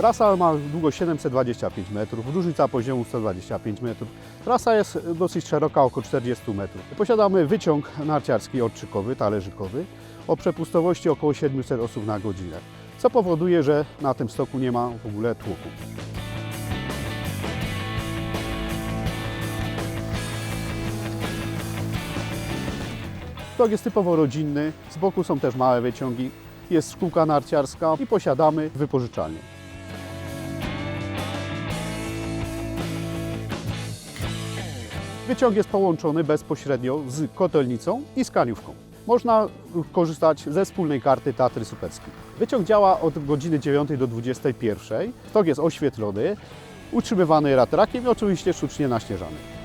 Trasa ma długość 725 metrów, różnica poziomu 125 metrów. Trasa jest dosyć szeroka, około 40 metrów. Posiadamy wyciąg narciarski odczykowy, talerzykowy o przepustowości około 700 osób na godzinę, co powoduje, że na tym stoku nie ma w ogóle tłoku. Stok jest typowo rodzinny, z boku są też małe wyciągi, jest szkółka narciarska i posiadamy wypożyczalnię. Wyciąg jest połączony bezpośrednio z kotelnicą i z kaniówką. Można korzystać ze wspólnej karty Tatry Supeckiej. Wyciąg działa od godziny 9 do 21. Stok jest oświetlony, utrzymywany ratrakiem i oczywiście sztucznie naśnieżany.